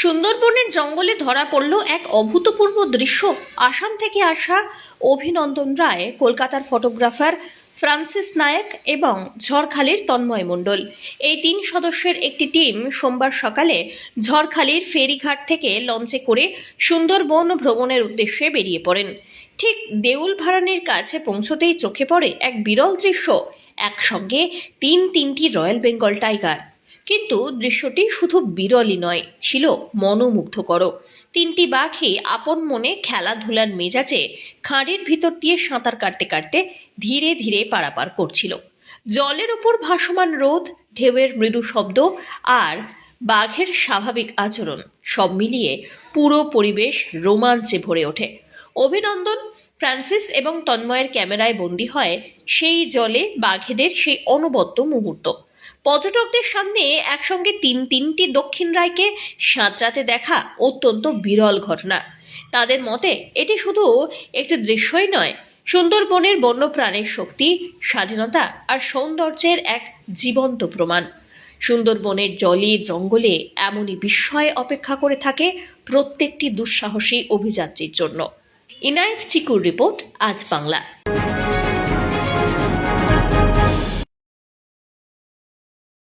সুন্দরবনের জঙ্গলে ধরা পড়ল এক অভূতপূর্ব দৃশ্য। আসাম থেকে আসা অভিনন্দন রায়, কলকাতার ফটোগ্রাফার ফ্রান্সিস নায়ক এবং ঝড়খালির তন্ময় মণ্ডল। এই তিন সদস্যের একটি টিম সোমবার সকালে ঝড়খালির ফেরিঘাট থেকে লঞ্চে করে সুন্দরবন ভ্রমণের উদ্দেশ্যে বেরিয়ে পড়েন। ঠিক দেউল ভাড়ানির কাছে পৌঁছতেই চোখে পড়ে এক বিরল দৃশ্য। একসঙ্গে তিন তিনটি রয়্যাল বেঙ্গল টাইগার। কিন্তু দৃশ্যটি শুধু বিরলই নয়, ছিল মনোমুগ্ধকর তিনটি বাঘই আপন মনে খেলাধুলার মেজাজে খাঁড়ির ভিতর দিয়ে সাঁতার কাটতে কাটতে ধীরে ধীরে পারাপার করছিল। জলের উপর ভাসমান রোদ, ঢেউয়ের মৃদু শব্দ আর বাঘের স্বাভাবিক আচরণ সব মিলিয়ে পুরো পরিবেশ রোমাঞ্চে ভরে ওঠে। অভিনন্দন, ফ্রান্সিস এবং তন্ময়ের ক্যামেরায় বন্দী হয় সেই জলে বাঘেদের সেই অনবদ্য মুহূর্ত। পর্যটকদের সামনে একসঙ্গে তিন তিনটি দক্ষিণ রায়কে সাঁতরাতে দেখা অত্যন্ত বিরল ঘটনা। তাদের মতে, এটি শুধু একটি দৃশ্যই নয়, সুন্দরবনের বন্যপ্রাণের শক্তি, স্বাধীনতা আর সৌন্দর্যের এক জীবন্ত প্রমাণ। সুন্দরবনের জলে, জঙ্গলে এমনই বিস্ময় অপেক্ষা করে থাকে প্রত্যেকটি দুঃসাহসী অভিযাত্রীর জন্য। ইনায়েত চিকুর রিপোর্ট, আজ বাংলা।